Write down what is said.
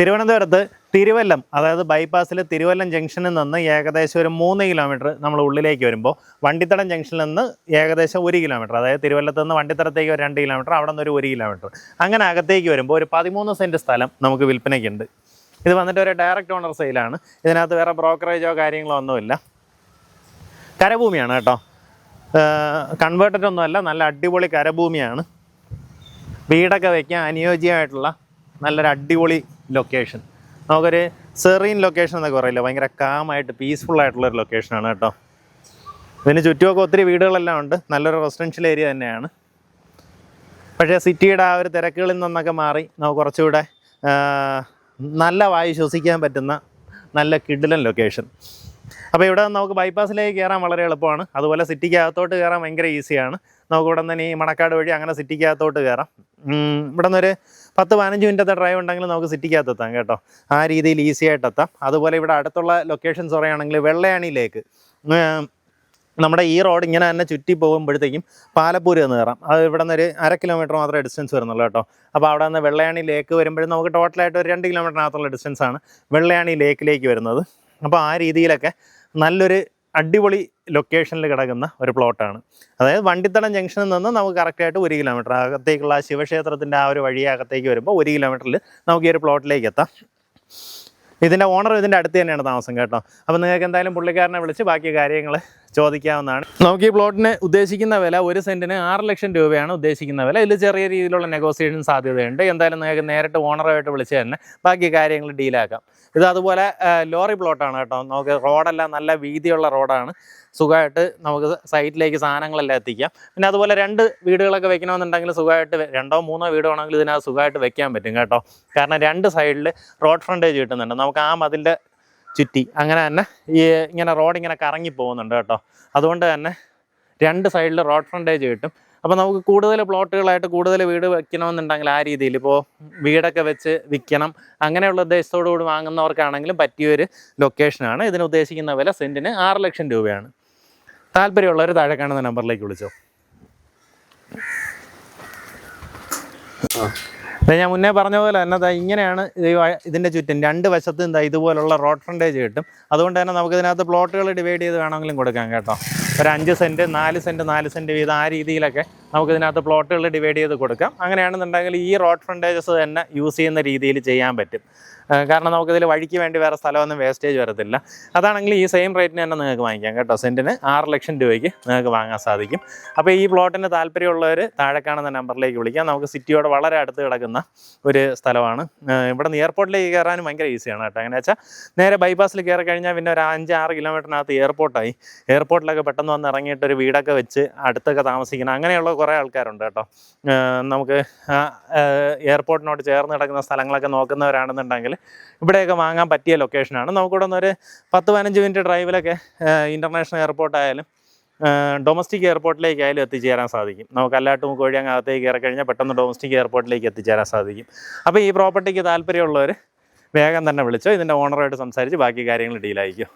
തിരുവനന്തപുരത്ത് തിരുവല്ലം അതായത് ബൈപ്പാസിൽ തിരുവല്ലം ജംഗ്ഷനിൽ നിന്ന് ഏകദേശം ഒരു മൂന്ന് കിലോമീറ്റർ നമ്മൾ ഉള്ളിലേക്ക് വരുമ്പോൾ വണ്ടിത്തടം ജംഗ്ഷനിൽ നിന്ന് ഏകദേശം ഒരു കിലോമീറ്റർ അതായത് തിരുവല്ലത്ത് നിന്ന് വണ്ടിത്തടത്തേക്ക് ഒരു രണ്ട് കിലോമീറ്റർ അവിടെ നിന്ന് ഒരു ഒരു കിലോമീറ്റർ അങ്ങനെ അകത്തേക്ക് വരുമ്പോൾ ഒരു പതിമൂന്ന് സെന്റ് സ്ഥലം നമുക്ക് വിൽപ്പനയ്ക്കുണ്ട്. ഇത് വന്നിട്ട് ഒരു ഡയറക്റ്റ് ഓണർ സെയിലാണ് ഇതിനകത്ത് വേറെ ബ്രോക്കറേജോ കാര്യങ്ങളോ ഒന്നുമില്ല. കരഭൂമിയാണ് കേട്ടോ. കൺവേർട്ടഡ് ഒന്നുമല്ല നല്ല അടിപൊളി കരഭൂമിയാണ്. വീടൊക്കെ വയ്ക്കാൻ അനുയോജ്യമായിട്ടുള്ള നല്ലൊരു അടിപൊളി ലൊക്കേഷൻ നമുക്കൊരു സെറീൻ ലൊക്കേഷൻ എന്നൊക്കെ പറയില്ല? ഭയങ്കര കാമായിട്ട് പീസ്ഫുൾ ആയിട്ടുള്ള ഒരു ലൊക്കേഷനാണ് കേട്ടോ. ഇതിന് ചുറ്റുമൊക്കെ ഒത്തിരി വീടുകളെല്ലാം ഉണ്ട്. നല്ലൊരു റെസിഡൻഷ്യൽ ഏരിയ തന്നെയാണ്. പക്ഷേ സിറ്റിയുടെ ആ ഒരു തിരക്കുകളിൽ നിന്നൊക്കെ മാറി നമുക്ക് കുറച്ചുകൂടെ നല്ല വായു ശ്വസിക്കാൻ പറ്റുന്ന നല്ല കിഡിലൻ ലൊക്കേഷൻ അപ്പോൾ ഇവിടെ നമുക്ക് ബൈപ്പാസിലേക്ക് കയറാൻ വളരെ എളുപ്പമാണ്. അതുപോലെ സിറ്റിക്കകത്തോട്ട് കയറാൻ ഭയങ്കര ഈസിയാണ് നമുക്ക് ഇവിടെ നിന്ന് ഈ മണക്കാട് വഴി അങ്ങനെ സിറ്റിക്കകത്തോട്ട് കയറാം. ഇവിടെ നിന്നൊരു പത്ത് പതിനഞ്ച് മിനിറ്റത്തെ ഡ്രൈവ് ഉണ്ടെങ്കിൽ നമുക്ക് സിറ്റിക്കകത്ത് എത്താം കേട്ടോ. ആ രീതിയിൽ ഈസി ആയിട്ട് എത്താം. അതുപോലെ ഇവിടെ അടുത്തുള്ള ലൊക്കേഷൻസ് പറയുകയാണെങ്കിൽ വെള്ളയാണിയിലേക്ക്. നമ്മുടെ ഈ റോഡ് ഇങ്ങനെ തന്നെ ചുറ്റി പോകുമ്പോഴത്തേക്കും പാലപ്പൂര് എന്ന് കയറാം. അത് ഇവിടെ നിന്ന് ഒരു അര കിലോമീറ്റർ മാത്രമേ ഡിസ്റ്റൻസ് വരുന്നുള്ളൂ കേട്ടോ. അപ്പോൾ അവിടെ നിന്ന് വെള്ളയാണി ലേക്ക് വരുമ്പോഴും നമുക്ക് ടോട്ടലായിട്ട് ഒരു രണ്ട് കിലോമീറ്ററിനകത്തുള്ള ഡിസ്റ്റൻസ് ആണ് വെള്ളയാണി ലേക്കിലേക്ക് വരുന്നത്. അപ്പോൾ ആ രീതിയിലൊക്കെ നല്ലൊരു അടിപൊളി ലൊക്കേഷനിൽ കിടക്കുന്ന ഒരു പ്ലോട്ടാണ് അതായത് വണ്ടിത്തടം ജംഗ്ഷനിൽ നിന്ന് നമുക്ക് കറക്റ്റായിട്ട് ഒരു കിലോമീറ്റർ അകത്തേക്കുള്ള ആ ശിവക്ഷേത്രത്തിന്റെ ആ ഒരു വഴി അകത്തേക്ക് വരുമ്പോൾ ഒരു കിലോമീറ്ററിൽ നമുക്ക് ഈ ഒരു പ്ലോട്ടിലേക്ക് എത്താം. ഇതിന്റെ ഓണർ ഇതിന്റെ അടുത്ത് തന്നെയാണ് താമസം കേട്ടോ. അപ്പോൾ നിങ്ങൾക്ക് എന്തായാലും പുള്ളിക്കാരനെ വിളിച്ച് ബാക്കി കാര്യങ്ങൾ ചോദിക്കാവുന്നതാണ്. നമുക്ക് ഈ പ്ലോട്ടിന് ഉദ്ദേശിക്കുന്ന വില ഒരു സെന്റിന് ആറ് ലക്ഷം രൂപയാണ് ഉദ്ദേശിക്കുന്ന വില. ഇതിൽ ചെറിയ രീതിയിലുള്ള നെഗോസിയേഷൻ സാധ്യതയുണ്ട്. എന്തായാലും നിങ്ങൾക്ക് നേരിട്ട് ഓണറുമായിട്ട് വിളിച്ച് തന്നെ ബാക്കി കാര്യങ്ങൾ ഡീലാക്കാം ഇത് അതുപോലെ ലോറി പ്ലോട്ടാണ് കേട്ടോ. നമുക്ക് റോഡെല്ലാം നല്ല വീതിയുള്ള റോഡാണ്. സുഖമായിട്ട് നമുക്ക് സൈറ്റിലേക്ക് സാധനങ്ങളെല്ലാം എത്തിക്കാം. പിന്നെ അതുപോലെ രണ്ട് വീടുകളൊക്കെ വെക്കണമെന്നുണ്ടെങ്കിൽ സുഖമായിട്ട് രണ്ടോ മൂന്നോ വീട് വേണമെങ്കിൽ ഇതിനകത്ത് സുഖമായിട്ട് വെക്കാൻ പറ്റും കേട്ടോ. കാരണം രണ്ട് സൈഡിൽ റോഡ് ഫ്രണ്ടേജ് കിട്ടുന്നുണ്ട്. നമുക്ക് ആ മതിലിന്റെ ചുറ്റി. അങ്ങനെ തന്നെ ഈ ഇങ്ങനെ റോഡ് ഇങ്ങനെ കറങ്ങി പോകുന്നുണ്ട് കേട്ടോ. അതുകൊണ്ട് തന്നെ രണ്ട് സൈഡിൽ റോഡ് ഫ്രണ്ടേജ് കിട്ടും. അപ്പോൾ നമുക്ക് കൂടുതൽ പ്ലോട്ടുകളായിട്ട് കൂടുതൽ വീട് വെക്കണമെന്നുണ്ടെങ്കിൽ ആ രീതിയിൽ ഇപ്പോൾ വീടൊക്കെ വെച്ച് വിൽക്കണം. അങ്ങനെയുള്ള ഉദ്ദേശത്തോടു കൂടി വാങ്ങുന്നവർക്കാണെങ്കിലും പറ്റിയൊരു ലൊക്കേഷനാണ് ഇതിന് ഉദ്ദേശിക്കുന്ന വില സെന്റിന് ആറ് ലക്ഷം രൂപയാണ്. താല്പര്യമുള്ളവർ താഴെ കാണുന്ന നമ്പറിലേക്ക് വിളിച്ചോ. ദേ ഞാൻ മുന്നേ പറഞ്ഞ പോലെ തന്നെ ഇങ്ങനെയാണ് ഇതിന്റെ ചുറ്റും രണ്ട് വശത്തും എന്താ ഇതുപോലുള്ള റോഡ് ഫ്രണ്ടേജ് കിട്ടും. അതുകൊണ്ട് തന്നെ നമുക്ക് ഇതിനകത്ത് പ്ലോട്ടുകൾ ഡിവൈഡ് ചെയ്ത് വേണമെങ്കിലും കൊടുക്കാം കേട്ടോ. ഒരു അഞ്ച് സെന്റ് നാല് സെന്റ് നാല് സെന്റ് വീതം ആ രീതിയിലൊക്കെ നമുക്ക് ഇതിനകത്ത് പ്ലോട്ടുകൾ ഡിവൈഡ് ചെയ്ത് കൊടുക്കാം. അങ്ങനെയാണെന്നുണ്ടെങ്കിൽ ഈ റോഡ് ഫ്രണ്ടേജസ് തന്നെ യൂസ് ചെയ്യുന്ന രീതിയിൽ ചെയ്യാൻ പറ്റും. കാരണം നമുക്കിതിൽ വഴിക്ക് വേണ്ടി വേറെ സ്ഥലമൊന്നും വേസ്റ്റേജ് വരത്തില്ല. അതാണെങ്കിൽ ഈ സെയിം റേറ്റിന് തന്നെ നിങ്ങൾക്ക് വാങ്ങിക്കാം കേട്ടോ. സെന്റിന് ആറ് ലക്ഷം രൂപയ്ക്ക് നിങ്ങൾക്ക് വാങ്ങാൻ സാധിക്കും. അപ്പോൾ ഈ പ്ലോട്ടിന് താല്പര്യമുള്ളവർ താഴെ കാണുന്ന നമ്പറിലേക്ക് വിളിക്കാം. നമുക്ക് സിറ്റിയോട് വളരെ അടുത്ത് കിടക്കുന്ന ഒരു സ്ഥലമാണ്. ഇവിടെ നിന്ന് എയർപോർട്ടിലേക്ക് കയറാനും ഭയങ്കര ഈസിയാണ് കേട്ടോ. എങ്ങനെ വെച്ചാൽ നേരെ ബൈപ്പാസിൽ കയറി കഴിഞ്ഞാൽ പിന്നെ ഒരു അഞ്ച് ആറ് കിലോമീറ്ററിനകത്ത് എയർപോർട്ടായി എയർപോർട്ടിലൊക്കെ പെട്ടെന്ന് വന്ന് ഇറങ്ങിയിട്ട് ഒരു വീടൊക്കെ വെച്ച് അടുത്തൊക്കെ താമസിക്കണം. അങ്ങനെയുള്ള കുറേ ആൾക്കാരുണ്ട് കേട്ടോ. നമുക്ക് എയർപോർട്ടിനോട് ചേർന്ന് കിടക്കുന്ന സ്ഥലങ്ങളൊക്കെ നോക്കുന്നവരാണെന്നുണ്ടെങ്കിൽ ഇവിടെയൊക്കെ വാങ്ങാൻ പറ്റിയ ലൊക്കേഷനാണ് നമുക്കിവിടെ നിന്ന് ഒരു പത്ത് പതിനഞ്ച് മിനിറ്റ് ഡ്രൈവിലൊക്കെ ഇന്റർനാഷണൽ എയർപോർട്ടായാലും ഡൊമസ്റ്റിക് എയർപോർട്ടിലേക്കായാലും എത്തിച്ചേരാൻ സാധിക്കും. നമുക്ക് അല്ലാട്ടും കോഴി അങ്ങ് അകത്തേക്ക് കയറി കഴിഞ്ഞാൽ പെട്ടെന്ന് ഡൊമസ്റ്റിക് എയർപോർട്ടിലേക്ക് എത്തിച്ചേരാൻ സാധിക്കും. അപ്പോൾ ഈ പ്രോപ്പർട്ടിക്ക് താല്പര്യമുള്ളവർ വേഗം തന്നെ വിളിച്ചോ ഇതിന്റെ ഓണറായിട്ട് സംസാരിച്ച് ബാക്കി കാര്യങ്ങൾ ഡീലായിക്കോ